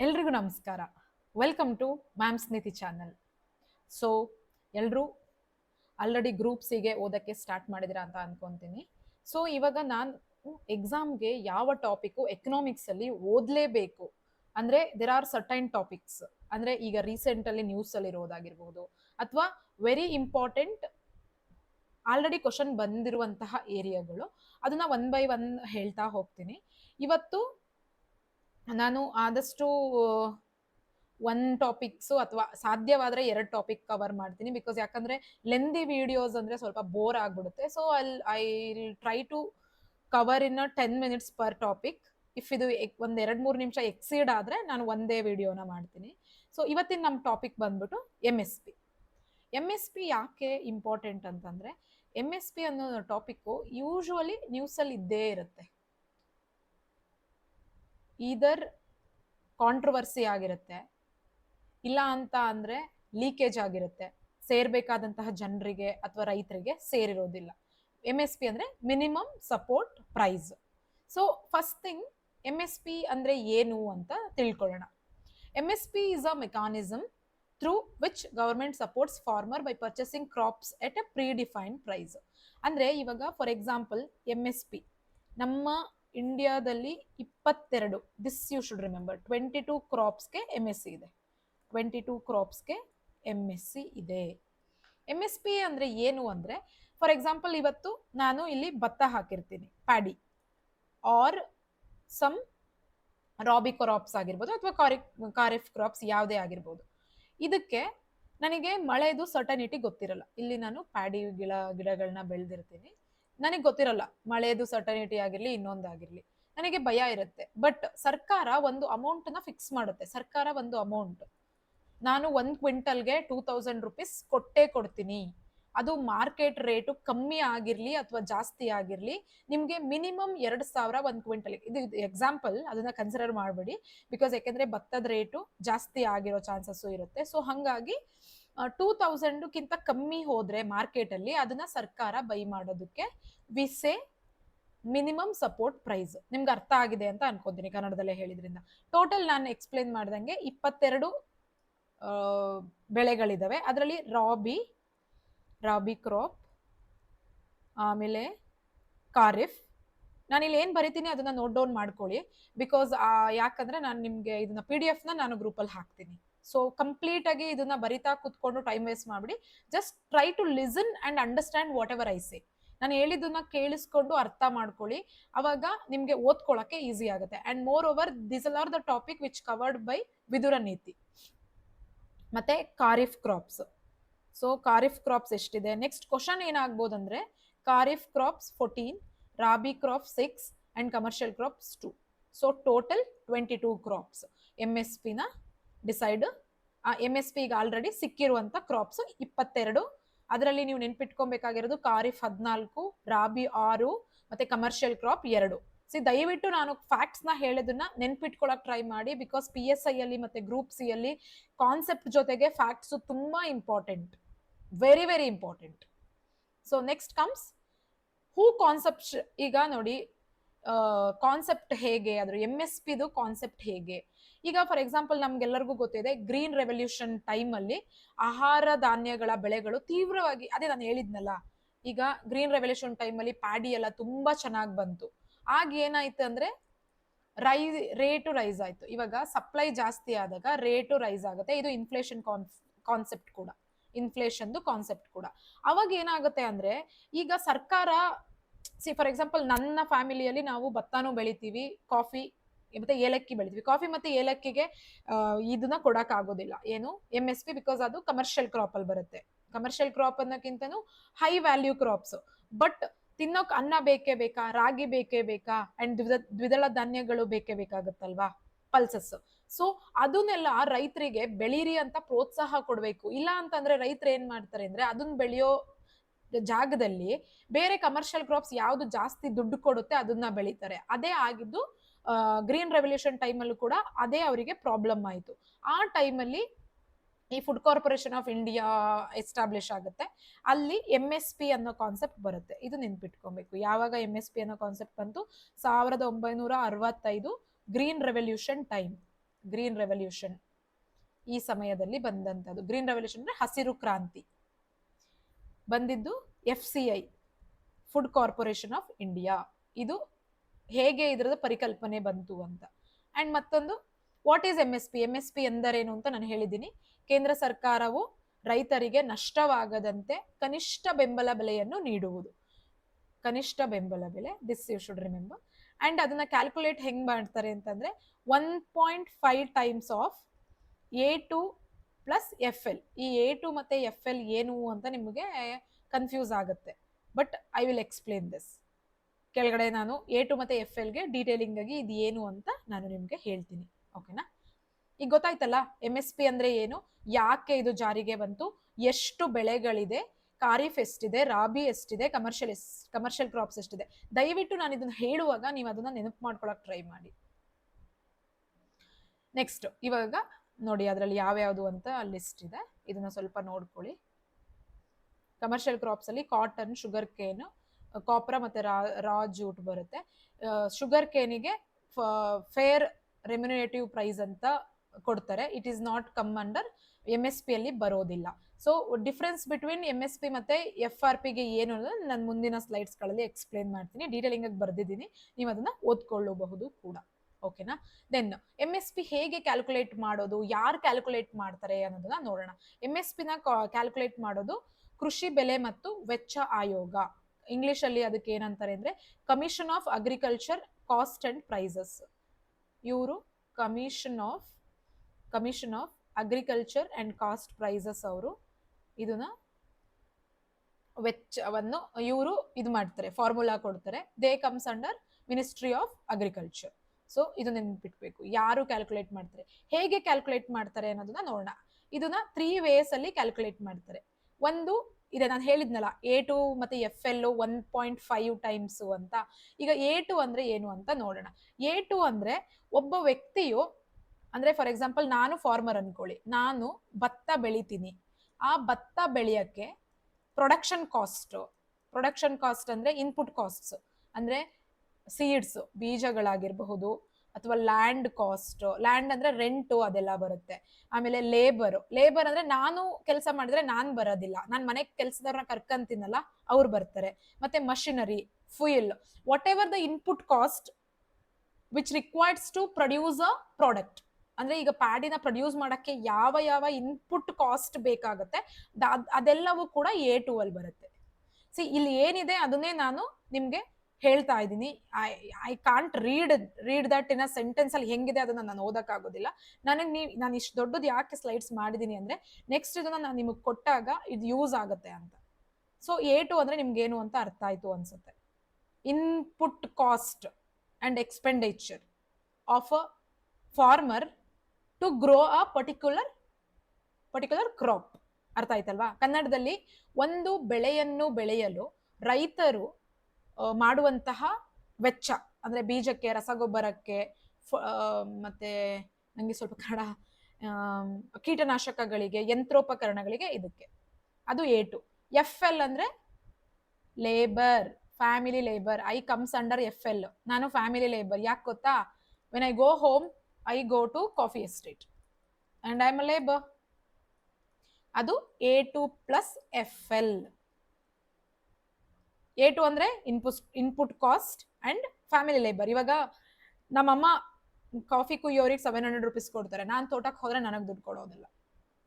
ಎಲ್ರಿಗೂ ನಮಸ್ಕಾರ. Welcome to ma'am Sniti channel so ಎಲ್ಲರೂ ಆಲ್ರೆಡಿ ಗ್ರೂಪ್ಸಿಗೆ ಓದಕ್ಕೆ ಸ್ಟಾರ್ಟ್ ಮಾಡಿದಿರಾ ಅಂತ ಅನ್ಕೊಂತೀನಿ. ಸೊ ಇವಾಗ ನಾನು ಎಕ್ಸಾಮ್ಗೆ ಯಾವ ಟಾಪಿಕ್ಕು ಎಕನಾಮಿಕ್ಸಲ್ಲಿ ಓದಲೇಬೇಕು. ಅಂದರೆ ದೇರ್ ಆರ್ ಸರ್ಟೈನ್ ಟಾಪಿಕ್ಸ್ ಅಂದರೆ, ಈಗ ರೀಸೆಂಟಲ್ಲಿ ನ್ಯೂಸಲ್ಲಿ ಇರೋದಾಗಿರ್ಬೋದು. ಅಥವಾ ವೆರಿ ಇಂಪಾರ್ಟೆಂಟ್ ಆಲ್ರೆಡಿ ಕ್ವಶನ್ ಬಂದಿರುವಂತಹ ಏರಿಯಾಗಳು ಅದನ್ನ ಒನ್ ಬೈ ಒನ್ ಹೇಳ್ತಾ ಹೋಗ್ತೀನಿ. ಇವತ್ತು ನಾನು ಆದಷ್ಟು ಒನ್ ಟಾಪಿಕ್ಸು ಅಥವಾ ಸಾಧ್ಯವಾದರೆ ಎರಡು ಟಾಪಿಕ್ ಕವರ್ ಮಾಡ್ತೀನಿ ಬಿಕಾಸ್ ಯಾಕಂದರೆ ಲೆಂದಿ ವಿಡಿಯೋಸ್ ಅಂದರೆ ಸ್ವಲ್ಪ ಬೋರ್ ಆಗಿಬಿಡುತ್ತೆ. So I I try to cover in a ten minutes per topic if ಇದು ಒಂದು ಎರಡು ಮೂರು ನಿಮಿಷ ಎಕ್ಸೀಡ್ ಆದರೆ ನಾನು ಒಂದೇ ವಿಡಿಯೋನ ಮಾಡ್ತೀನಿ. ಸೊ ಇವತ್ತಿನ ನಮ್ಮ ಟಾಪಿಕ್ ಬಂದ್ಬಿಟ್ಟು M S P M S P ಯಾಕೆ ಇಂಪಾರ್ಟೆಂಟ್ ಅಂತಂದರೆ ಎಂ ಎಸ್ ಪಿ ಅನ್ನೋ ಟಾಪಿಕ್ಕು ಯೂಶ್ವಲಿ ನ್ಯೂಸಲ್ಲಿ ಇದ್ದೇ ಇರುತ್ತೆ. ಈದರ್ ಕಾಂಟ್ರವರ್ಸಿ ಆಗಿರುತ್ತೆ, ಇಲ್ಲ ಅಂತ ಅಂದರೆ ಲೀಕೇಜ್ ಆಗಿರುತ್ತೆ, ಸೇರ್ಬೇಕಾದಂತಹ ಜನರಿಗೆ ಅಥವಾ ರೈತರಿಗೆ ಸೇರಿರೋದಿಲ್ಲ. ಎಂ ಎಸ್ ಪಿ ಅಂದರೆ minimum support price so first thing M S P ಅಂದರೆ ಏನು ಅಂತ ತಿಳ್ಕೊಳ್ಳೋಣ. M S P is a mechanism through which government supports farmer by purchasing crops at a predefined price ಅಂದರೆ ಇವಾಗ for example M S P ನಮ್ಮ ಇಂಡಿಯಾದಲ್ಲಿ ಇಪ್ಪತ್ತೆರಡು. This you should remember twenty two ಕ್ರಾಪ್ಸ್ಗೆ M S C ಇದೆ. Twenty two ಕ್ರಾಪ್ಸ್ಗೆ M S C ಇದೆ. M S P ಅಂದರೆ ಏನು ಅಂದರೆ ಫಾರ್ ಎಕ್ಸಾಂಪಲ್ ಇವತ್ತು ನಾನು ಇಲ್ಲಿ ಭತ್ತ ಹಾಕಿರ್ತೀನಿ. Paddy or some rabi crops ಆಗಿರ್ಬೋದು ಅಥವಾ ಕಾರಿ ಕಾರಿಫ್ ಕ್ರಾಪ್ಸ್ ಯಾವುದೇ ಆಗಿರ್ಬೋದು. ಇದಕ್ಕೆ ನನಗೆ ಮಳೆದು ಸರ್ಟನಿಟಿ ಗೊತ್ತಿರಲ್ಲ. ಇಲ್ಲಿ ನಾನು ಪ್ಯಾಡಿ ಗಿಡ ಗಿಡಗಳನ್ನ ಬೆಳೆದಿರ್ತೀನಿ. ನನಗೆ ಗೊತ್ತಿರಲ್ಲ. ಮಳೆದು ಸರ್ಟನಿಟಿ ಆಗಿರಲಿ ಇನ್ನೊಂದಾಗಿರಲಿ ನನಗೆ ಭಯ ಇರುತ್ತೆ. ಬಟ್ ಸರ್ಕಾರ ಒಂದು ಅಮೌಂಟ್ನ ಫಿಕ್ಸ್ ಮಾಡುತ್ತೆ. ಸರ್ಕಾರ ಒಂದು ಅಮೌಂಟ್ ನಾನು ಒಂದು ಕ್ವಿಂಟಲ್ಗೆ ಟೂ ತೌಸಂಡ್ ರುಪೀಸ್ ಕೊಟ್ಟೇ ಕೊಡ್ತೀನಿ. ಅದು ಮಾರ್ಕೆಟ್ ರೇಟು ಕಮ್ಮಿ ಆಗಿರಲಿ ಅಥವಾ ಜಾಸ್ತಿ ಆಗಿರಲಿ, ನಿಮಗೆ ಮಿನಿಮಮ್ ಎರಡು ಸಾವಿರ ಒಂದು ಕ್ವಿಂಟಲ್. ಇದು ಎಕ್ಸಾಂಪಲ್ ಅದನ್ನ ಕನ್ಸಿಡರ್ ಮಾಡಬೇಡಿ. ಬಿಕಾಸ್ ಯಾಕೆಂದ್ರೆ ಭತ್ತದ ರೇಟು ಜಾಸ್ತಿ ಆಗಿರೋ ಚಾನ್ಸಸ್ಸು ಇರುತ್ತೆ. ಸೊ ಹಾಗಾಗಿ ಟೂ ತೌಸಂಡ್ಕ್ಕಿಂತ ಕಮ್ಮಿ ಹೋದರೆ ಮಾರ್ಕೆಟಲ್ಲಿ ಅದನ್ನ ಸರ್ಕಾರ ಬೈ ಮಾಡೋದಕ್ಕೆ ವಿಸೆ ಮಿನಿಮಮ್ ಸಪೋರ್ಟ್ ಪ್ರೈಸ್ ನಿಮ್ಗೆ ಅರ್ಥ ಆಗಿದೆ ಅಂತ ಅನ್ಕೊಂತೀನಿ ಕನ್ನಡದಲ್ಲೇ ಹೇಳಿದ್ರಿಂದ. ಟೋಟಲ್ ನಾನು ಎಕ್ಸ್ಪ್ಲೇನ್ ಮಾಡ್ದಂಗೆ ಇಪ್ಪತ್ತೆರಡು ಬೆಳೆಗಳಿದಾವೆ. ಅದರಲ್ಲಿ ರಾಬಿ ರಾಬಿ ಕ್ರಾಪ್ ಆಮೇಲೆ ಖಾರಿಫ್. ನಾನು ಇಲ್ಲಿ ಏನು ಬರಿತೀನಿ ಅದನ್ನ ನೋಟ್ ಡೌನ್ ಮಾಡ್ಕೊಳ್ಳಿ. ಬಿಕಾಸ್ ಯಾಕಂದ್ರೆ ನಾನು ನಿಮಗೆ ಇದನ್ನ ಪಿ ಡಿ ಎಫ್ನ ನಾನು ಗ್ರೂಪಲ್ಲಿ ಹಾಕ್ತೀನಿ. ಸೊ ಕಂಪ್ಲೀಟ್ ಆಗಿ ಇದನ್ನ ಬರಿತಾ ಕುತ್ಕೊಂಡು ಟೈಮ್ ವೇಸ್ಟ್ ಮಾಡ್ಬಿಡಿ. Just try to listen and understand whatever I see ನಾನು ಹೇಳಿದ್ದನ್ನ ಕೇಳಿಸ್ಕೊಂಡು ಅರ್ಥ ಮಾಡ್ಕೊಳ್ಳಿ. ಅವಾಗ ನಿಮಗೆ ಓದ್ಕೊಳ್ಳೋಕ್ಕೆ ಈಸಿ ಆಗುತ್ತೆ. And moreover this are the topic which covered by Vidura Niti. ಮತ್ತೆ kharif crops so kharif crops ಎಷ್ಟಿದೆ? ನೆಕ್ಸ್ಟ್ ಕ್ವಶನ್ ಏನಾಗ್ಬೋದು ಅಂದ್ರೆ kharif crops fourteen rabi crop six and commercial crops two so total twenty two crops M S ಪಿನ decide M S P ಈಗ already ಸಿಕ್ಕಿರುವಂಥ crops ಇಪ್ಪತ್ತೆರಡು. ಅದರಲ್ಲಿ ನೀವು ನೆನ್ಪಿಟ್ಕೊಬೇಕಾಗಿರೋದು ಖಾರಿಫ್ ಹದಿನಾಲ್ಕು, ರಾಬಿ ಆರು, ಮತ್ತೆ ಕಮರ್ಷಿಯಲ್ ಕ್ರಾಪ್ ಎರಡು. ಸಿ ದಯವಿಟ್ಟು ನಾನು ಫ್ಯಾಕ್ಟ್ಸ್ನ ಹೇಳೋದನ್ನ ನೆನ್ಪಿಟ್ಕೊಳಕ್ ಟ್ರೈ ಮಾಡಿ ಬಿಕಾಸ್ ಪಿ ಎಸ್ ಐ ಅಲ್ಲಿ ಮತ್ತೆ ಗ್ರೂಪ್ ಸಿ ಅಲ್ಲಿ ಕಾನ್ಸೆಪ್ಟ್ ಜೊತೆಗೆ ಫ್ಯಾಕ್ಟ್ಸ್ ತುಂಬಾ important very very important so next comes who concept ಈಗ ನೋಡಿ ಕಾನ್ಸೆಪ್ಟ್ ಹೇಗೆ, ಅದ್ರ ಎಂ ಎಸ್ ಪಿದು ಕಾನ್ಸೆಪ್ಟ್ ಹೇಗೆ? ಈಗ ಫಾರ್ ಎಕ್ಸಾಂಪಲ್ ನಮ್ಗೆಲ್ಲರಿಗೂ ಗೊತ್ತಿದೆ ಗ್ರೀನ್ ರೆವಲ್ಯೂಷನ್ ಟೈಮಲ್ಲಿ ಆಹಾರ ಧಾನ್ಯಗಳ ಬೆಳೆಗಳು ತೀವ್ರವಾಗಿ, ಅದೇ ನಾನು ಹೇಳಿದ್ನಲ್ಲ, ಈಗ ಗ್ರೀನ್ ರೆವಲ್ಯೂಷನ್ ಟೈಮಲ್ಲಿ ಪ್ಯಾಡಿ ಎಲ್ಲ ತುಂಬಾ ಚೆನ್ನಾಗಿ ಬಂತು. ಆಗ ಏನಾಯ್ತು ಅಂದ್ರೆ ರೈ ರೇಟು ರೈಸ್ ಆಯ್ತು. ಇವಾಗ ಸಪ್ಲೈ ಜಾಸ್ತಿ ಆದಾಗ ರೇಟು ರೈಸ್ ಆಗುತ್ತೆ. ಇದು ಇನ್ಫ್ಲೇಷನ್ ಕಾನ್ಸೆಪ್ಟ್ ಕೂಡ. ಇನ್ಫ್ಲೇಷನ್ದು ಕಾನ್ಸೆಪ್ಟ್ ಕೂಡ. ಅವಾಗ ಏನಾಗುತ್ತೆ ಅಂದ್ರೆ, ಈಗ ಸರ್ಕಾರ ಸಿ ಫಾರ್ ಎಕ್ಸಾಂಪಲ್ ನನ್ನ ಫ್ಯಾಮಿಲಿಯಲ್ಲಿ ನಾವು ಭತ್ತನೂ ಬೆಳಿತೀವಿ ಕಾಫಿ ಮತ್ತೆ ಏಲಕ್ಕಿ ಬೆಳಿತೀವಿ ಕಾಫಿ ಮತ್ತೆ ಏಲಕ್ಕಿಗೆ ಇದನ್ನ ಕೊಡಕ್ ಆಗೋದಿಲ್ಲ. ಏನು? ಎಂ ಎಸ್ ಪಿ ಬಿಕಾಸ್ ಅದು ಕಮರ್ಷಿಯಲ್ ಕ್ರಾಪ್ ಅಲ್ಲಿ ಬರುತ್ತೆ. ಕಮರ್ಷಿಯಲ್ ಕ್ರಾಪ್ ಅನ್ನೋಕ್ಕಿಂತನೂ ಹೈ ವ್ಯಾಲ್ಯೂ ಕ್ರಾಪ್ಸ್ ಬಟ್ ತಿನ್ನೋಕ್ ಅನ್ನ ಬೇಕೇ ಬೇಕಾ? ರಾಗಿ ಬೇಕೇ ಬೇಕಾ? ಅಂಡ್ ದ್ವಿದ, ದ್ವಿದಳ ಧಾನ್ಯಗಳು ಬೇಕೇ ಬೇಕಾಗುತ್ತಲ್ವಾ? ಪಲ್ಸಸ್ ಸೊ ಅದನ್ನೆಲ್ಲ ರೈತರಿಗೆ ಬೆಳೀರಿ ಅಂತ ಪ್ರೋತ್ಸಾಹ ಕೊಡಬೇಕು. ಇಲ್ಲ ಅಂತಂದ್ರೆ ರೈತರು ಏನ್ ಮಾಡ್ತಾರೆ ಅಂದ್ರೆ ಅದನ್ನ ಬೆಳೆಯೋ ಜಾಗದಲ್ಲಿ ಬೇರೆ ಕಮರ್ಷಿಯಲ್ ಕ್ರಾಪ್ಸ್ ಯಾವ್ದು ಜಾಸ್ತಿ ದುಡ್ಡು ಕೊಡುತ್ತೆ ಅದನ್ನ ಬೆಳೀತಾರೆ. ಅದೇ ಆಗಿದ್ದು ಗ್ರೀನ್ ರೆವಲ್ಯೂಷನ್ ಟೈಮಲ್ಲೂ ಕೂಡ ಅದೇ ಅವರಿಗೆ ಪ್ರಾಬ್ಲಮ್ ಆಯಿತು. ಆ ಟೈಮಲ್ಲಿ ಈ food corporation of India establish ಆಗುತ್ತೆ. ಅಲ್ಲಿ ಎಂ ಎಸ್ ಪಿ ಅನ್ನೋ ಕಾನ್ಸೆಪ್ಟ್ ಬರುತ್ತೆ. ಇದು ನೆನ್ಪಿಟ್ಕೊಬೇಕು. ಯಾವಾಗ ಎಂ ಎಸ್ ಪಿ ಅನ್ನೋ ಕಾನ್ಸೆಪ್ಟ್ ಬಂತು? ಸಾವಿರದ ಒಂಬೈನೂರ ಅರವತ್ತೈದು green revolution time green revolution ಈ ಸಮಯದಲ್ಲಿ ಬಂದಂಥದ್ದು. ಗ್ರೀನ್ ರೆವಲ್ಯೂಷನ್ ಅಂದ್ರೆ ಹಸಿರು ಕ್ರಾಂತಿ. ಬಂದಿದ್ದು F C I food corporation of India ಇದು ಹೇಗೆ ಇದರದ ಪರಿಕಲ್ಪನೆ ಬಂತು ಅಂತ. ಅಂಡ್ ಮತ್ತೊಂದು what is M S P M S P ಎಂದರೇನು ಅಂತ ನಾನು ಹೇಳಿದ್ದೀನಿ. ಕೇಂದ್ರ ಸರ್ಕಾರವು ರೈತರಿಗೆ ನಷ್ಟವಾಗದಂತೆ ಕನಿಷ್ಠ ಬೆಂಬಲ ಬೆಲೆಯನ್ನು ನೀಡುವುದು. ಕನಿಷ್ಠ ಬೆಂಬಲ ಬೆಲೆ this you should remember and ಅದನ್ನ ಕ್ಯಾಲ್ಕುಲೇಟ್ ಹೆಂಗ್ ಮಾಡ್ತಾರೆ ಅಂತಂದ್ರೆ one point five times of A two plus F L ಈ ಎ ಟು ಮತ್ತೆ ಎಫ್ ಎಲ್ ಏನು ಅಂತ ನಿಮಗೆ ಕನ್ಫ್ಯೂಸ್ ಆಗುತ್ತೆ. But I will explain this ಕೆಳಗಡೆ ನಾನು ಎ ಟು ಮತ್ತೆ ಎಫ್ ಎಲ್ಗೆ ಡೀಟೇಲಿಂಗ್ ಆಗಿ ಇದು ಏನು ಅಂತ ನಾನು ನಿಮಗೆ ಹೇಳ್ತೀನಿ. ಓಕೆನಾ ಈಗ ಗೊತ್ತಾಯ್ತಲ್ಲ ಎಂ ಎಸ್ ಪಿ ಅಂದ್ರೆ ಏನು? ಯಾಕೆ ಇದು ಜಾರಿಗೆ ಬಂತು? ಎಷ್ಟು ಬೆಳೆಗಳಿದೆ? ಖಾರಿಫ್ ಎಷ್ಟಿದೆ? ರಾಬಿ ಎಷ್ಟಿದೆ? ಕಮರ್ಷಿಯಲ್ ಎಸ್ ಕಮರ್ಷಿಯಲ್ ಕ್ರಾಪ್ಸ್ ಎಷ್ಟಿದೆ? ದಯವಿಟ್ಟು ನಾನು ಇದನ್ನು ಹೇಳುವಾಗ ನೀವು ಅದನ್ನ ನೆನಪು ಮಾಡ್ಕೊಳಕ್ ಟ್ರೈ ಮಾಡಿ. ನೆಕ್ಸ್ಟ್ ಇವಾಗ ನೋಡಿ ಅದರಲ್ಲಿ ಯಾವ್ಯಾವುದು ಅಂತ ಲಿಸ್ಟ್ ಇದೆ. ಇದನ್ನ ಸ್ವಲ್ಪ ನೋಡ್ಕೊಳ್ಳಿ. ಕಮರ್ಷಿಯಲ್ ಕ್ರಾಪ್ಸ್ ಅಲ್ಲಿ ಕಾಟನ್ ಶುಗರ್ ಕೇನ್ ಕಾಪ್ರಾ ಮತ್ತೆ ರಾ ರಾ ಜೂಟ್ ಬರುತ್ತೆ. ಶುಗರ್ ಕೇನಿಗೆ ಫೇರ್ ರೆಮ್ಯುನೇಟಿವ್ ಪ್ರೈಸ್ ಅಂತ ಕೊಡ್ತಾರೆ. It is not come under M S P ಅಲ್ಲಿ ಬರೋದಿಲ್ಲ. So difference between M S P ಮತ್ತೆ ಎಫ್ ಆರ್ ಪಿಗೆ ಏನು ಅನ್ನೋದು ನಾನು ಮುಂದಿನ ಸ್ಲೈಡ್ಸ್ಗಳಲ್ಲಿ ಎಕ್ಸ್ಪ್ಲೇನ್ ಮಾಡ್ತೀನಿ. ಡೀಟೇಲಿಂಗ್ ಆಗಿ ಬರ್ದಿದ್ದೀನಿ. ನೀವು ಅದನ್ನ ಓದ್ಕೊಳ್ಳಬಹುದು ಕೂಡ. ಓಕೆನಾ ದೆನ್ ಎಂ ಎಸ್ ಪಿ ಹೇಗೆ ಕ್ಯಾಲ್ಕುಲೇಟ್ ಮಾಡೋದು, ಯಾರು ಕ್ಯಾಲ್ಕುಲೇಟ್ ಮಾಡ್ತಾರೆ ಅನ್ನೋದನ್ನ ನೋಡೋಣ. ಎಂ ಎಸ್ ಪಿನ ಕ್ಯಾಲ್ಕುಲೇಟ್ ಮಾಡೋದು ಕೃಷಿ ಬೆಲೆ ಮತ್ತು ವೆಚ್ಚ ಆಯೋಗ. ಇಂಗ್ಲಿಷ್ ಅಲ್ಲಿ ಅದಕ್ಕೆ ಏನಂತಾರೆ ಅಂದ್ರೆ commission of agriculture cost and prices ಇವರು commission of commission of agriculture and cost prices ಅವರು. ಇದನ್ನ ವೆಚ್ಚವನ್ನು ಇವರು ಇದು ಮಾಡ್ತಾರೆ ಫಾರ್ಮುಲಾ ಕೊಡ್ತಾರೆ. They comes under ministry of agriculture so ಇದು ನೆನ್ಪಿಟ್ಬೇಕು. ಯಾರು ಕ್ಯಾಲ್ಕುಲೇಟ್ ಮಾಡ್ತಾರೆ? ಹೇಗೆ ಕ್ಯಾಲ್ಕುಲೇಟ್ ಮಾಡ್ತಾರೆ ಅನ್ನೋದನ್ನ ನೋಡೋಣ. ಇದನ್ನ ತ್ರೀ ವೇಸ್ ಅಲ್ಲಿ ಕ್ಯಾಲ್ಕುಲೇಟ್ ಮಾಡ್ತಾರೆ. ಒಂದು ಇದೆ. ನಾನು ಹೇಳಿದ್ನಲ್ಲ ಎ ಟು ಮತ್ತೆ F L one point five times ಅಂತ. ಈಗ ಎ ಟು ಅಂದ್ರೆ ಏನು ಅಂತ ನೋಡೋಣ. ಎ ಟು ಅಂದ್ರೆ ಒಬ್ಬ ವ್ಯಕ್ತಿಯು, ಅಂದ್ರೆ ಫಾರ್ ಎಕ್ಸಾಂಪಲ್ ನಾನು ಫಾರ್ಮರ್ ಅನ್ಕೊಳ್ಳಿ. ನಾನು ಭತ್ತ ಬೆಳಿತೀನಿ. ಆ ಭತ್ತ ಬೆಳೆಯಕ್ಕೆ ಪ್ರೊಡಕ್ಷನ್ ಕಾಸ್ಟ್ ಪ್ರೊಡಕ್ಷನ್ ಕಾಸ್ಟ್ ಅಂದ್ರೆ ಇನ್ಪುಟ್ ಕಾಸ್ಟ್ಸ್ ಅಂದ್ರೆ ಸೀಡ್ಸ್ ಬೀಜಗಳಾಗಿರಬಹುದು ಅಥವಾ ಲ್ಯಾಂಡ್ ಕಾಸ್ಟ್ ಲ್ಯಾಂಡ್ ಅಂದ್ರೆ ರೆಂಟು ಅದೆಲ್ಲ ಬರುತ್ತೆ. ಆಮೇಲೆ ಲೇಬರ್ ಲೇಬರ್ ಅಂದ್ರೆ ನಾನು ಕೆಲಸ ಮಾಡಿದ್ರೆ ನಾನ್ ಬರೋದಿಲ್ಲ. ನಾನು ಮನೆ ಕೆಲಸದವ್ರನ್ನ ಕರ್ಕಂತೀನಲ್ಲ, ಅವ್ರು ಬರ್ತಾರೆ. ಮತ್ತೆ machinery fuel whatever the input cost which requireds to produce a product ಅಂದ್ರೆ ಈಗ ಪ್ಯಾಡಿನ ಪ್ರೊಡ್ಯೂಸ್ ಮಾಡಕ್ಕೆ ಯಾವ ಯಾವ ಇನ್ಪುಟ್ ಕಾಸ್ಟ್ ಬೇಕಾಗುತ್ತೆ ಅದೆಲ್ಲವೂ ಕೂಡ ಎ ಟು ಅಲ್ಲಿ ಬರುತ್ತೆ. ಸಿ ಇಲ್ಲಿ ಏನಿದೆ ಅದನ್ನೇ ನಾನು ನಿಮ್ಗೆ ಹೇಳ್ತಾ ಇದ್ದೀನಿ. I I can't read read that in a sentence ಅಲ್ಲಿ ಹೆಂಗಿದೆ ಅದನ್ನ ನಾನು ಓದಕ್ಕಾಗೋದಿಲ್ಲ. ನನಗೆ ನೀವು, ನಾನು ಇಷ್ಟು ದೊಡ್ಡದು ಯಾಕೆ ಸ್ಲೈಡ್ಸ್ ಮಾಡಿದ್ದೀನಿ ಅಂದ್ರೆ ನೆಕ್ಸ್ಟ್ ಇದನ್ನ ನಾನು ನಿಮಗೆ ಕೊಟ್ಟಾಗ ಇದು ಯೂಸ್ ಆಗುತ್ತೆ ಅಂತ. ಸೊ ಎ ಟು ಅಂದ್ರೆ ನಿಮ್ಗೆ ಏನು ಅಂತ ಅರ್ಥ ಆಯ್ತು ಅನ್ಸುತ್ತೆ. Input cost and expenditure of a farmer to grow a particular particular crop ಅರ್ಥ ಆಯ್ತಲ್ವಾ? ಕನ್ನಡದಲ್ಲಿ ಒಂದು ಬೆಳೆಯನ್ನು ಬೆಳೆಯಲು ರೈತರು ಮಾಡುವಂತಹ ವೆಚ್ಚ, ಅಂದ್ರೆ ಬೀಜಕ್ಕೆ, ರಸಗೊಬ್ಬರಕ್ಕೆ ಮತ್ತೆ ನನಗೆ ಸ್ವಲ್ಪ ಕನ್ನಡ ಕೀಟನಾಶಕಗಳಿಗೆ, ಯಂತ್ರೋಪಕರಣಗಳಿಗೆ ಇದಕ್ಕೆ. ಅದು ಎ ಟು. ಎಫ್ ಎಲ್ ಅಂದ್ರೆ labour, family labour. I comes under F L. ನಾನು ಫ್ಯಾಮಿಲಿ ಲೇಬರ್. ಯಾಕೆ ಗೊತ್ತಾ? When I go home I go to coffee estate and I am labour ಅದು A two plus F L. A two ಅಂದ್ರೆ input input cost and family labour ಇವಾಗ ನಮ್ಮಮ್ಮ coffee ಕುಯ್ಯೋರಿಗೆ seven hundred rupees ಕೊಡ್ತಾರೆ. ನಾನು ತೋಟಕ್ಕೆ ಹೋದರೆ ನನಗೆ ದುಡ್ಡು ಕೊಡೋದಿಲ್ಲ.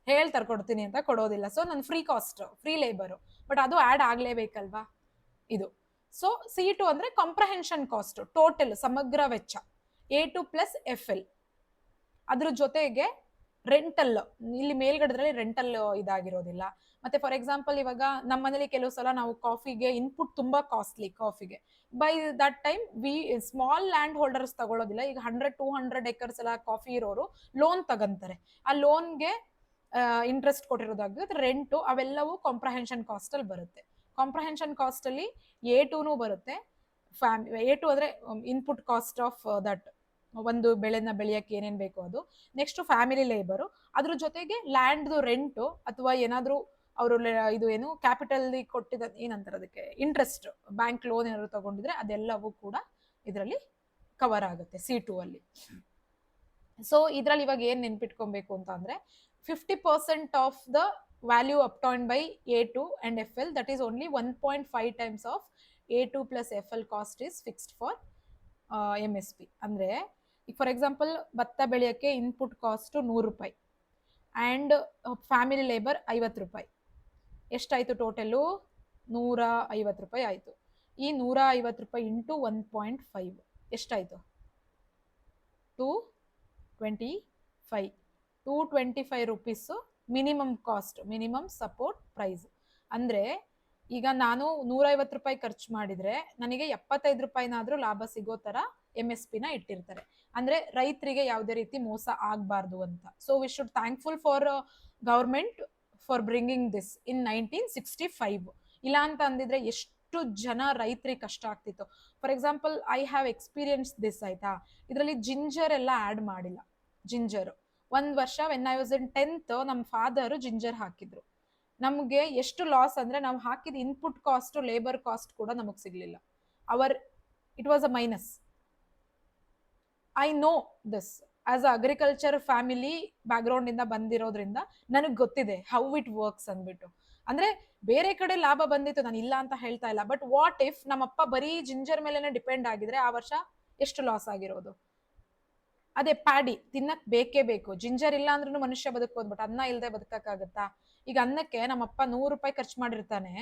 ಹೇಳ್ತಾರೆ, ಕೊಡ್ತೀನಿ ಅಂತ ಕೊಡೋದಿಲ್ಲ. ಸೊ ನನ್ನ free cost free labour but ಅದು ಆ್ಯಡ್ ಆಗಲೇಬೇಕಲ್ವಾ? ಇದು. ಸೊ ಸಿ ಟು ಅಂದ್ರೆ ಕಾಂಪ್ರಹೆನ್ಷನ್ ಕಾಸ್ಟ್ ಟೋಟಲ್ ಸಮಗ್ರ ವೆಚ್ಚ. A two plus F L ಅದ್ರ ಜೊತೆಗೆ ರೆಂಟಲ್ ಇಲ್ಲಿ ಮೇಲ್ಗಡೆದ್ರಲ್ಲಿ ರೆಂಟಲ್ ಇದಾಗಿರೋದಿಲ್ಲ. ಮತ್ತೆ ಫಾರ್ ಎಕ್ಸಾಂಪಲ್ ಇವಾಗ ನಮ್ಮ ಮನೇಲಿ ಕೆಲವು ಸಲ ನಾವು ಕಾಫಿಗೆ ಇನ್ಪುಟ್ ತುಂಬಾ ಕಾಸ್ಟ್ಲಿ ಕಾಫಿಗೆ by that time we small land holders ತಗೊಳ್ಳೋದಿಲ್ಲ ಈಗ ಹಂಡ್ರೆಡ್ ಟೂ ಹಂಡ್ರೆಡ್ ಎಕರ್ಸ್ ಎಲ್ಲ ಕಾಫಿ ಇರೋರು ಲೋನ್ ತಗಂತಾರೆ. ಆ ಲೋನ್ಗೆ ಇಂಟ್ರೆಸ್ಟ್ ಕೊಟ್ಟಿರೋದಾಗ ರೆಂಟು ಅವೆಲ್ಲವೂ ಕಾಂಪ್ರಹೆನ್ಷನ್ ಕಾಸ್ಟ್ ಅಲ್ಲಿ ಬರುತ್ತೆ. ಕಾಂಪ್ರಹೆನ್ಷನ್ ಕಾಸ್ಟ್ ಅಲ್ಲಿ ಎ ಟೂನು ಬರುತ್ತೆ. ಫ್ಯಾಮ್ ಎ ಟು ಅಂದರೆ ಇನ್ಪುಟ್ ಕಾಸ್ಟ್ ಆಫ್ ದಟ್ ಒಂದು ಬೆಳೆನ ಬೆಳೆಯಕ್ಕೆ ಏನೇನು ಬೇಕು ಅದು. ನೆಕ್ಸ್ಟ್ ಫ್ಯಾಮಿಲಿ ಲೇಬರು ಅದ್ರ ಜೊತೆಗೆ ಲ್ಯಾಂಡ್ದು ರೆಂಟು ಅಥವಾ ಏನಾದರೂ ಅವರು ಇದು ಏನು ಕ್ಯಾಪಿಟಲ್ ಕೊಟ್ಟಿದ ಏನಂತಾರೆ ಅದಕ್ಕೆ? ಇಂಟ್ರೆಸ್ಟ್ ಬ್ಯಾಂಕ್ ಲೋನ್ ಏನಾದ್ರು ತಗೊಂಡಿದ್ರೆ ಅದೆಲ್ಲವೂ ಕೂಡ ಇದರಲ್ಲಿ ಕವರ್ ಆಗುತ್ತೆ ಸಿ ಟು ಅಲ್ಲಿ. ಸೊ ಇದರಲ್ಲಿ ಇವಾಗ ಏನು ನೆನ್ಪಿಟ್ಕೊಬೇಕು ಅಂತ ಅಂದ್ರೆ fifty percent of the value obtain by A two and F L that is only one point five times of A two plus F L cost is fixed for M S P ಅಂದ್ರೆ for example ಭತ್ತ ಬೆಳೆಯೋಕ್ಕೆ input cost ನೂರು ರೂಪಾಯಿ and family labour ಐವತ್ತು ರೂಪಾಯಿ. ಎಷ್ಟಾಯಿತು total ನೂರ ಐವತ್ತು ರೂಪಾಯಿ ಆಯಿತು. ಈ ನೂರ ಐವತ್ತು ರೂಪಾಯಿ ಇಂಟು ಒನ್ ಪಾಯಿಂಟ್ ಫೈವ್ ಎಷ್ಟಾಯಿತು? Two twenty five two twenty five rupees minimum cost minimum support price ಅಂದರೆ, ಈಗ ನಾನು ನೂರೈವತ್ತು ರೂಪಾಯಿ ಖರ್ಚು ಮಾಡಿದರೆ ನನಗೆ ಎಪ್ಪತ್ತೈದು ರೂಪಾಯಿನಾದರೂ ಲಾಭ ಸಿಗೋ ಥರ ಎಂ ಎಸ್ ಪಿನ ಇಟ್ಟಿರ್ತಾರೆ. ಅಂದ್ರೆ ರೈತರಿಗೆ ಯಾವುದೇ ರೀತಿ ಮೋಸ ಆಗಬಾರ್ದು ಅಂತ. So we should thankful for government for bringing this in nineteen sixty five ಇಲ್ಲ ಅಂತ ಅಂದಿದ್ರೆ ಎಷ್ಟು ಜನ ರೈತರಿಗೆ ಕಷ್ಟ ಆಗ್ತಿತ್ತು. For example I have experience this ಆಯ್ತಾ? ಇದರಲ್ಲಿ ಜಿಂಜರ್ ಎಲ್ಲ ಆ್ಯಡ್ ಮಾಡಿಲ್ಲ. ಜಿಂಜರ್. ಒಂದ್ ವರ್ಷ when I was in tenth ನಮ್ಮ ಫಾದರ್ ಜಿಂಜರ್ ಹಾಕಿದ್ರು. ನಮಗೆ ಎಷ್ಟು ಲಾಸ್ ಅಂದ್ರೆ ನಾವು ಹಾಕಿದ ಇನ್ಪುಟ್ ಕಾಸ್ಟು ಲೇಬರ್ ಕಾಸ್ಟ್ ಕೂಡ ನಮಗೆ ಸಿಗಲಿಲ್ಲ. Our it was a minus I know this as a agriculture family background ಇಂದ ಬಂದಿರೋದ್ರಿಂದ ನನಗೆ ಗೊತ್ತಿದೆ ಹೌ ಇಟ್ ವರ್ಕ್ಸ್ ಅಂದ್ಬಿಟ್ಟು. ಅಂದ್ರೆ ಬೇರೆ ಕಡೆ ಲಾಭ ಬಂದಿತ್ತು, ನಾನು ಇಲ್ಲ ಅಂತ ಹೇಳ್ತಾ ಇಲ್ಲ. ಬಟ್ ವಾಟ್ ಇಫ್ ನಮ್ಮಪ್ಪ ಬರೀ ಜಿಂಜರ್ ಮೇಲೆನೆ ಡಿಪೆಂಡ್ ಆಗಿದ್ರೆ ಆ ವರ್ಷ ಎಷ್ಟು ಲಾಸ್ ಆಗಿರೋದು? ಅದೇ ಪ್ಯಾಡಿ ತಿನ್ನಕ್ ಬೇಕೇ ಬೇಕು. ಜಿಂಜರ್ ಇಲ್ಲ ಅಂದ್ರೂ ಮನುಷ್ಯ ಬದುಕೋದು ಬಟ್ ಅನ್ನ ಇಲ್ಲದೆ ಬದುಕಕ್ಕಾಗತ್ತಾ? ಈಗ ಅನ್ನಕ್ಕೆ ನಮ್ಮಪ್ಪ ನೂರು ರೂಪಾಯಿ ಖರ್ಚು ಮಾಡಿರ್ತಾನೆ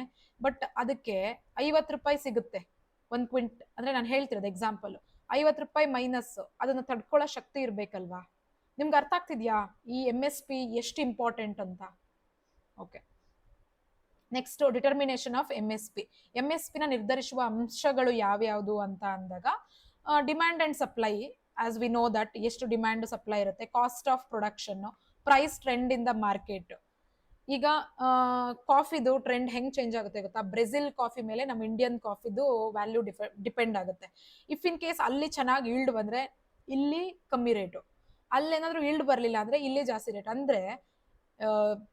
ಬಟ್ ಅದಕ್ಕೆ ಐವತ್ತು ರೂಪಾಯಿ ಸಿಗುತ್ತೆ. ಒಂದ್ ಕ್ವಿಂಟ್ ಅಂದ್ರೆ ನಾನು ಹೇಳ್ತಿರೋದು ಎಕ್ಸಾಂಪಲ್ ಐವತ್ತು ರೂಪಾಯಿ ಮೈನಸ್ ಅದನ್ನ ತಡ್ಕೊಳ್ಳೋ ಶಕ್ತಿ ಇರ್ಬೇಕಲ್ವಾ? ನಿಮ್ಗೆ ಅರ್ಥ ಆಗ್ತಿದ್ಯಾ? ಈ ಎಂ ಎಸ್ ಪಿ ಎಷ್ಟು ಇಂಪಾರ್ಟೆಂಟ್ ಅಂತ? Okay next determination of M S P M S ಪಿನ ನಿರ್ಧರಿಸುವ ಅಂಶಗಳು ಯಾವ್ಯಾವುದು ಅಂತ ಅಂದಾಗ demand and supply as we know that ಎಷ್ಟು ಡಿಮ್ಯಾಂಡ್ ಸಪ್ಲೈ ಇರುತ್ತೆ cost of production price trend in the market ಈಗ ಕಾಫಿದು ಟ್ರೆಂಡ್ ಹೆಂಗ್ ಚೇಂಜ್ ಆಗುತ್ತೆ ಗೊತ್ತಾ? ಬ್ರೆಜಿಲ್ ಕಾಫಿ ಮೇಲೆ ನಮ್ಮ ಇಂಡಿಯನ್ ಕಾಫಿದು ವ್ಯಾಲ್ಯೂ ಡಿಪೆಂಡ್ ಆಗುತ್ತೆ. ಇಫ್ ಇನ್ ಕೇಸ್ ಅಲ್ಲಿ ಚೆನ್ನಾಗಿ ಈಲ್ಡ್ ಬಂದ್ರೆ, ಇಲ್ಲಿ ಕಮ್ಮಿ ರೇಟು ಅಲ್ಲೇನಾದ್ರೂ ಈಲ್ಡ್ ಬರಲಿಲ್ಲ ಅಂದ್ರೆ ಇಲ್ಲಿ ಜಾಸ್ತಿ ರೇಟ್ ಅಂದ್ರೆ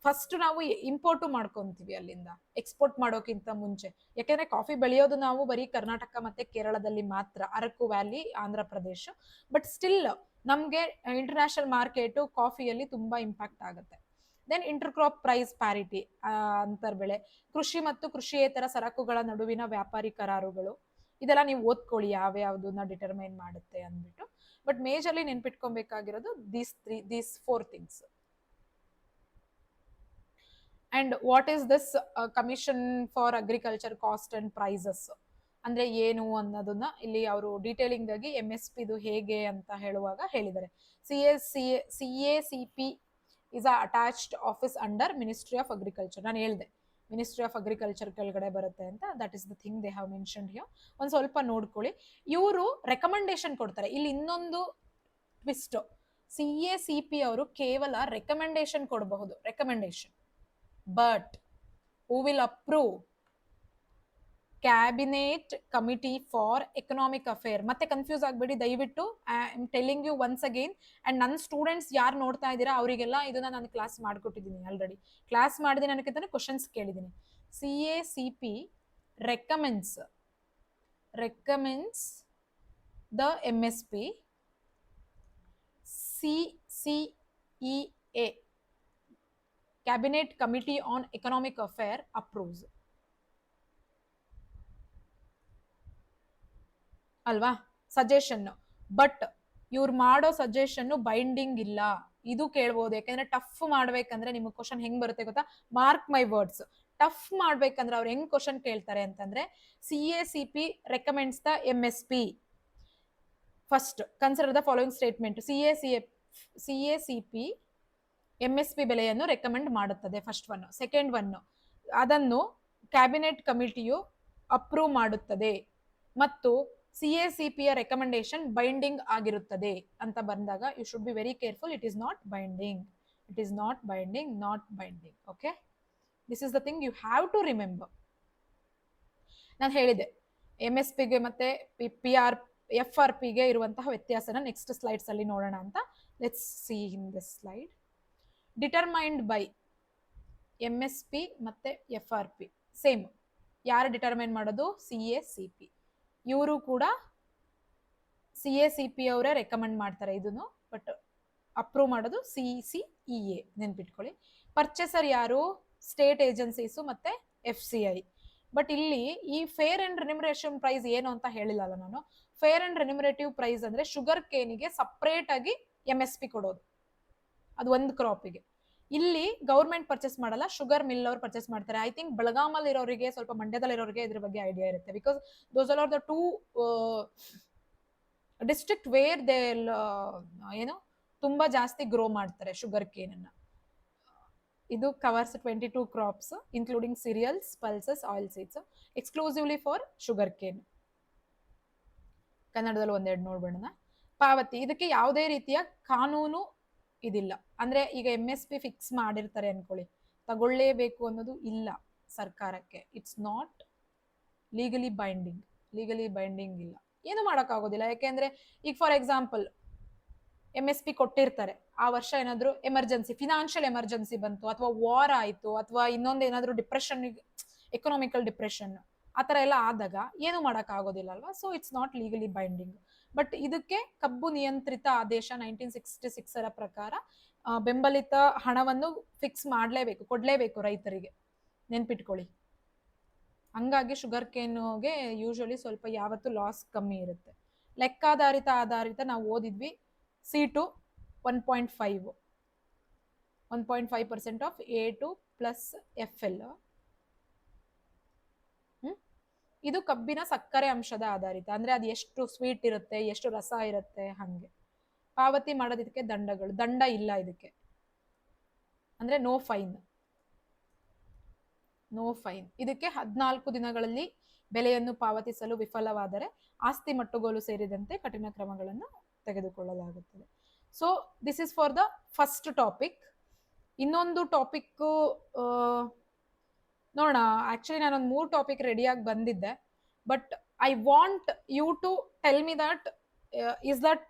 ಫಸ್ಟ್ ನಾವು ಇಂಪೋರ್ಟು ಮಾಡ್ಕೊಂತೀವಿ ಅಲ್ಲಿಂದ. ಎಕ್ಸ್ಪೋರ್ಟ್ ಮಾಡೋಕ್ಕಿಂತ ಮುಂಚೆ. ಯಾಕೆಂದ್ರೆ ಕಾಫಿ ಬೆಳೆಯೋದು ನಾವು ಬರೀ ಕರ್ನಾಟಕ ಮತ್ತೆ ಕೇರಳದಲ್ಲಿ ಮಾತ್ರ. Araku valley, Andhra Pradesh. But still ನಮ್ಗೆ ಇಂಟರ್ನ್ಯಾಷನಲ್ ಮಾರ್ಕೆಟು ಕಾಫಿಯಲ್ಲಿ ತುಂಬಾ ಇಂಪ್ಯಾಕ್ಟ್ ಆಗುತ್ತೆ. ದೆನ್ ಇಂಟರ್ಕ್ರಾಪ್ ಪ್ರೈಸ್ ಪ್ಯಾರಿಟಿ ಅಂತರ್ ಬೆಳೆ. ಕೃಷಿ ಮತ್ತು ಕೃಷಿಯೇತರ ಸರಕುಗಳ ನಡುವಿನ ವ್ಯಾಪಾರಿ ಕರಾರುಗಳು. ಇದೆಲ್ಲ ನೀವು ಓದ್ಕೊಳ್ಳಿ ಯಾವ್ಯಾವ್ದನ್ನ ಡಿಟರ್ಮೈನ್ ಮಾಡುತ್ತೆ ಅಂದ್ಬಿಟ್ಟು. But majorly ನೆನ್ಪಿಟ್ಕೊಬೇಕಾಗಿರೋದು these three these four things and what is this commission for agriculture cost and prices ಅಂದ್ರೆ ಏನು ಅನ್ನೋದನ್ನ ಇಲ್ಲಿ ಅವರು ಡೀಟೇಲಿಂಗ್ ಆಗಿ ಎಂ ಎಸ್ ಪಿದು ಹೇಗೆ ಅಂತ ಹೇಳುವಾಗ ಹೇಳಿದ್ದಾರೆ. C S C C A C P is a attached office under ministry of agriculture ನಾನು ಹೇಳಿದೆ ಮಿನಿಸ್ಟ್ರಿ ಆಫ್ ಅಗ್ರಿಕಲ್ಚರ್ ಕೆಳಗಡೆ ಬರುತ್ತೆ ಅಂತ that is the thing they have mention here ಒಂದು ಸ್ವಲ್ಪ ನೋಡ್ಕೊಳ್ಳಿ. ಇವರು ರೆಕಮೆಂಡೇಶನ್ ಕೊಡ್ತಾರೆ. ಇಲ್ಲಿ ಇನ್ನೊಂದು twist C A C P ಅವರು ಕೇವಲ ರೆಕಮೆಂಡೇಶನ್ ಕೊಡಬಹುದು recommendation but who will approve cabinet committee for economic affair. ಮತ್ತೆ ಕನ್ಫ್ಯೂಸ್ ಆಗ್ಬೇಡಿ, ದಯವಿಟ್ಟು I am telling you once again and ನನ್ನ ಸ್ಟೂಡೆಂಟ್ಸ್ ಯಾರು ನೋಡ್ತಾ ಇದ್ದೀರಾ, ಅವರಿಗೆಲ್ಲ ಇದನ್ನ ನಾನು ಕ್ಲಾಸ್ ಮಾಡಿಕೊಟ್ಟಿದ್ದೀನಿ ಆಲ್ರೆಡಿ ಕ್ಲಾಸ್ ಮಾಡಿದ್ದೀನಿ ಅನ್ನೋಕ್ಕಿಂತ ಕ್ವಶನ್ಸ್ ಕೇಳಿದ್ದೀನಿ. C A C P recommends recommends the M S P C C E A cabinet committee on economic affair approves ಅಲ್ವಾ? ಸಜೆಷನ್ ಬಟ್ ಇವ್ರು ಮಾಡೋ ಸಜೆಷನ್ ಬೈಂಡಿಂಗ್ ಇಲ್ಲ. ಇದು ಕೇಳ್ಬೋದು. ಯಾಕಂದ್ರೆ ಟಫ್ ಮಾಡ್ಬೇಕಂದ್ರೆ ನಿಮ್ಗೆ ಕ್ವಶನ್ ಹೆಂಗ್ ಬರುತ್ತೆ ಗೊತ್ತಾ? ಮಾರ್ಕ್ ಮೈ ವರ್ಡ್ಸ್ ಟಫ್ ಮಾಡ್ಬೇಕಂದ್ರೆ ಅವ್ರು ಹೆಂಗ್ ಕ್ವಶನ್ ಕೇಳ್ತಾರೆ ಅಂತಂದ್ರೆ C A C P recommends the M S P first consider the following statement C A C C A C P M S P ಬೆಲೆಯನ್ನು ರೆಕಮೆಂಡ್ ಮಾಡುತ್ತದೆ ಫಸ್ಟ್ ಒನ್ ಸೆಕೆಂಡ್ ಒನ್ ಅದನ್ನು cabinet ಕಮಿಟಿಯು approve ಮಾಡುತ್ತದೆ. ಮತ್ತು C A C ಪಿಯ recommendation binding ಆಗಿರುತ್ತದೆ ಅಂತ ಬಂದಾಗ you should be very careful it is not binding it is not binding not binding okay this is the thing you have to remember ನಾನು ಹೇಳಿದೆ M S ಪಿಗೆ ಮತ್ತೆ P R F R ಪಿಗೆ ಇರುವಂತಹ ವ್ಯತ್ಯಾಸನ ನೆಕ್ಸ್ಟ್ ಸ್ಲೈಡ್ಸ್ ಅಲ್ಲಿ ನೋಡೋಣ ಅಂತ. Let's see in this slide determined by M S P ಮತ್ತೆ ಎಫ್ ಆರ್ ಪಿ ಸೇಮ್ ಯಾರು ಡಿಟರ್ಮೈನ್ ಮಾಡೋದು? ಸಿ ಎ ಸಿ ಪಿ ಇವರು ಕೂಡ ಸಿ ಎ ಸಿ ಪಿ ಅವರೇ ರೆಕಮೆಂಡ್ ಮಾಡ್ತಾರೆ ಇದನ್ನು. ಬಟ್ ಅಪ್ರೂವ್ ಮಾಡೋದು ಸಿ ಸಿ ಇ ಎ ನೆನ್ಪಿಟ್ಕೊಳ್ಳಿ. ಪರ್ಚೇಸರ್ ಯಾರು? ಸ್ಟೇಟ್ ಏಜೆನ್ಸೀಸು ಮತ್ತೆ ಎಫ್ ಸಿ ಐ ಬಟ್ ಇಲ್ಲಿ ಈ ಫೇರ್ ಅಂಡ್ ರೆನ್ಯುಮರೇಷನ್ ಪ್ರೈಸ್ ಏನು ಅಂತ ಹೇಳಿಲ್ಲಲ್ಲ ನಾನು. ಫೇರ್ ಅಂಡ್ ರೆನ್ಯುಮರೇಟಿವ್ ಪ್ರೈಸ್ ಅಂದ್ರೆ ಶುಗರ್ ಕೇನಿಗೆ ಸಪ್ರೇಟ್ ಆಗಿ ಎಂ ಎಸ್ ಪಿ ಕೊಡೋದು. ಅದು ಒಂದು ಕ್ರಾಪಿಗೆ ಇಲ್ಲಿ ಗೌರ್ಮೆಂಟ್ ಪರ್ಚೇಸ್ ಮಾಡಲ್ಲ ಶುಗರ್ ಮಿಲ್ ಅವ್ರು ಪರ್ಚೇಸ್ ಮಾಡ್ತಾರೆ. ಐ ಥಿಂಕ್ ಬೆಳಗಾಮಲ್ಲಿ ಇರೋರಿಗೆ ಸ್ವಲ್ಪ ಮಂಡ್ಯದಲ್ಲಿ ಇರೋರಿಗೆ ಇದ್ರ ಬಗ್ಗೆ ಐಡಿಯಾ ಇರುತ್ತೆ. Because those are the two district where they ಏನು, ತುಂಬಾ ಜಾಸ್ತಿ ಗ್ರೋ ಮಾಡ್ತಾರೆ ಶುಗರ್ ಕೇನ್ ಇದು covers twenty two crops including cereals pulses oil seeds exclusively for sugar cane ಕನ್ನಡದಲ್ಲಿ ಒಂದೆರಡು ನೋಡ್ಬೇಡ ಪಾವತಿ, ಇದಕ್ಕೆ ಯಾವುದೇ ರೀತಿಯ ಕಾನೂನು ಇದಿಲ್ಲ. ಅಂದ್ರೆ ಈಗ ಎಂ ಎಸ್ ಪಿ ಫಿಕ್ಸ್ ಮಾಡಿರ್ತಾರೆ ಅನ್ಕೊಳ್ಳಿ. ತಗೊಳ್ಳೇಬೇಕು ಅನ್ನೋದು ಇಲ್ಲ ಸರ್ಕಾರಕ್ಕೆ. It's not legally binding legally binding ಇಲ್ಲ. ಏನು ಮಾಡೋಕ್ಕಾಗೋದಿಲ್ಲ. ಯಾಕೆಂದ್ರೆ ಈಗ for example M S P ಕೊಟ್ಟಿರ್ತಾರೆ. ಆ ವರ್ಷ ಏನಾದ್ರು ಎಮರ್ಜೆನ್ಸಿ ಫಿನಾನ್ಷಿಯಲ್ ಎಮರ್ಜೆನ್ಸಿ ಬಂತು, ಅಥವಾ ವಾರ್ ಆಯಿತು, ಅಥವಾ ಇನ್ನೊಂದು ಏನಾದರೂ ಡಿಪ್ರೆಷನ್ ಎಕನಾಮಿಕಲ್ ಡಿಪ್ರೆಷನ್ ಆ ಥರ ಎಲ್ಲ ಆದಾಗ ಏನು ಮಾಡೋಕ್ಕಾಗೋದಿಲ್ಲ ಅಲ್ವಾ? So it's not legally binding but ಇದಕ್ಕೆ ಕಬ್ಬು ನಿಯಂತ್ರಿತ ಆದೇಶ ನೈನ್ಟೀನ್ ಸಿಕ್ಸ್ಟಿ ಸಿಕ್ಸರ ಪ್ರಕಾರ ಬೆಂಬಲಿತ ಹಣವನ್ನು ಫಿಕ್ಸ್ ಮಾಡಲೇಬೇಕು, ಕೊಡಲೇಬೇಕು ರೈತರಿಗೆ. ನೆನ್ಪಿಟ್ಕೊಳ್ಳಿ. ಹಂಗಾಗಿ ಶುಗರ್ ಕೇನ್ಗೆ ಯೂಶಲಿ ಸ್ವಲ್ಪ ಯಾವತ್ತು ಲಾಸ್ ಕಮ್ಮಿ ಇರುತ್ತೆ. ಲೆಕ್ಕಾಧಾರಿತ ಆಧಾರಿತ ನಾವು ಓದಿದ್ವಿ C two one point five one point five percent of A two plus F L ಇದು ಕಬ್ಬಿನ ಸಕ್ಕರೆ ಅಂಶದ ಆಧಾರಿತ. ಅಂದ್ರೆ ಅದು ಎಷ್ಟು ಸ್ವೀಟ್ ಇರುತ್ತೆ, ಎಷ್ಟು ರಸ ಇರುತ್ತೆ ಹಂಗೆ. ಪಾವತಿ ಮಾಡೋದಕ್ಕೆ ದಂಡಗಳು. ದಂಡ ಇಲ್ಲ ಇದಕ್ಕೆ. ಅಂದ್ರೆ ನೋ ಫೈನ್ ನೋ ಫೈನ್ ಇದಕ್ಕೆ ಹದಿನಾಲ್ಕು ದಿನಗಳಲ್ಲಿ ಬೆಲೆಯನ್ನು ಪಾವತಿಸಲು ವಿಫಲವಾದರೆ ಆಸ್ತಿ ಮಟ್ಟುಗೋಲು ಸೇರಿದಂತೆ ಕಠಿಣ ಕ್ರಮಗಳನ್ನು ತೆಗೆದುಕೊಳ್ಳಲಾಗುತ್ತದೆ. So this is for the first topic ಇನ್ನೊಂದು ಟಾಪಿಕ್ ನೋಡೋಣ ಆಕ್ಚುಲಿ ನಾನೊಂದು ಮೂರು ಟಾಪಿಕ್ ರೆಡಿಯಾಗಿ ಬಂದಿದ್ದೆ but I want you to tell me that is that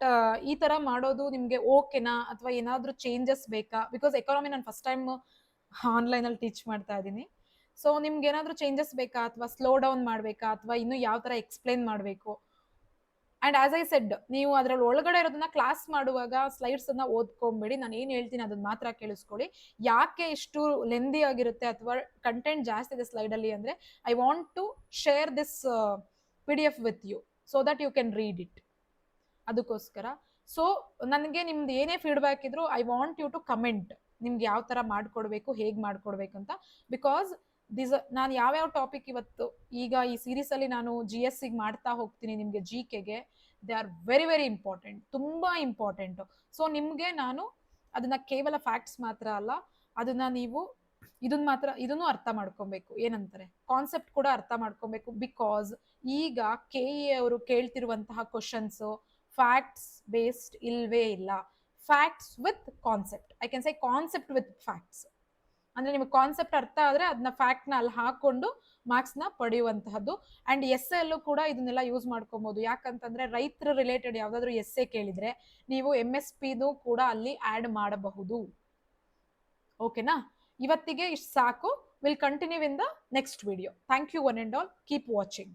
ಈ ತರ ಮಾಡೋದು ನಿಮಗೆ ಓಕೆನಾ ಅಥವಾ ಏನಾದ್ರೂ ಚೇಂಜಸ್ ಬೇಕಾ? ಬಿಕಾಸ್ ಎಕಾನಮಿ ನಾನು ಫಸ್ಟ್ ಟೈಮ್ ಆನ್ಲೈನ್ ಅಲ್ಲಿ ಟೀಚ್ ಮಾಡ್ತಾ ಇದ್ದೀನಿ. ಸೊ ನಿಮ್ಗೆ ಏನಾದ್ರೂ ಚೇಂಜಸ್ ಬೇಕಾ? ಅಥವಾ ಸ್ಲೋ ಡೌನ್ ಮಾಡಬೇಕಾ? ಅಥವಾ ಇನ್ನು ಯಾವ ತರ ಎಕ್ಸ್ಪ್ಲೇನ್ ಮಾಡಬೇಕು? ಅಂಡ್ ಆಸ್ ಐ ಸೆಡ್ ನೀವು ಅದ್ರಲ್ಲಿ ಒಳಗಡೆ ಇರೋದನ್ನ ಕ್ಲಾಸ್ ಮಾಡುವಾಗ ಸ್ಲೈಡ್ಸ್ ಅನ್ನ ಓದ್ಕೊಂಬೇಡಿ. ನಾನು ಏನ್ ಹೇಳ್ತೀನಿ ಅದನ್ನ ಮಾತ್ರ ಕೇಳಿಸ್ಕೊಳ್ಳಿ ಯಾಕೆ ಇಷ್ಟು ಲೆಂದಿ ಆಗಿರುತ್ತೆ ಅಥವಾ ಕಂಟೆಂಟ್ ಜಾಸ್ತಿ ಇದೆ ಸ್ಲೈಡ್ ಅಲ್ಲಿ ಅಂದ್ರೆ I want to share this P D F with you so that you can read it ಅದಕ್ಕೋಸ್ಕರ. ಸೊ ನನಗೆ ನಿಮ್ದು ಏನೇ ಫೀಡ್ಬ್ಯಾಕ್ ಇದ್ರು I want you to comment ನಿಮ್ಗೆ ಯಾವ ತರ ಮಾಡ್ಕೊಡ್ಬೇಕು, ಹೇಗೆ ಮಾಡ್ಕೊಡ್ಬೇಕು ಅಂತ. ಬಿಕಾಸ್ ದಿಸ್ ನಾನು ಯಾವ್ಯಾವ ಟಾಪಿಕ್ ಇವತ್ತು, ಈಗ ಈ ಸೀರೀಸ್ ಅಲ್ಲಿ ನಾನು ಜಿ ಎಸ್ ಸಿಗೆ ಮಾಡ್ತಾ ಹೋಗ್ತೀನಿ ನಿಮ್ಗೆ G ಕೆಗೆ they are very very important ತುಂಬಾ ಇಂಪಾರ್ಟೆಂಟ್ ಸೊ ನಿಮ್ಗೆ ನಾನು ಅದನ್ನ ಕೇವಲ ಫ್ಯಾಕ್ಟ್ಸ್ ಮಾತ್ರ ಅಲ್ಲ, ಅದನ್ನ ನೀವು ಇದನ್ನ ಮಾತ್ರ, ಇದನ್ನು ಅರ್ಥ ಮಾಡ್ಕೊಬೇಕು. ಏನಂತಾರೆ? ಕಾನ್ಸೆಪ್ಟ್ ಕೂಡ ಅರ್ಥ ಮಾಡ್ಕೊಬೇಕು. ಬಿಕಾಸ್ ಈಗ ಕೆ ಇ ಅವರು ಕೇಳ್ತಿರುವಂತಹ ಕ್ವಶನ್ಸ್ ಫ್ಯಾಕ್ಟ್ಸ್ ಬೇಸ್ಡ್ ಇಲ್ವೇ ಇಲ್ಲ. Facts with concept I can say concept with facts ಅಂದ್ರೆ ನಿಮಗೆ ಕಾನ್ಸೆಪ್ಟ್ ಅರ್ಥ ಆದ್ರೆ ಅದನ್ನ ಫ್ಯಾಕ್ಟ್ನ ಅಲ್ಲಿ ಹಾಕೊಂಡು ಮಾರ್ಕ್ಸ್ನ ಪಡೆಯುವಂತಹದ್ದು. ಅಂಡ್ ಎಸ್ ಅಲ್ಲೂ ಕೂಡ ಇದನ್ನೆಲ್ಲ ಯೂಸ್ ಮಾಡ್ಕೊಬಹುದು ಯಾಕಂತಂದ್ರೆ ರೈತರ ರಿಲೇಟೆಡ್ ಯಾವ್ದಾದ್ರು ಎ ಕೇಳಿದ್ರೆ ನೀವು ಎಂ ಎಸ್ ಪಿದು ಕೂಡ ಅಲ್ಲಿ ಆಡ್ ಮಾಡಬಹುದು. ಓಕೆನಾ ಇವತ್ತಿಗೆ ಇಷ್ಟು ಸಾಕು. Will continue in the next video thank you one and all keep watching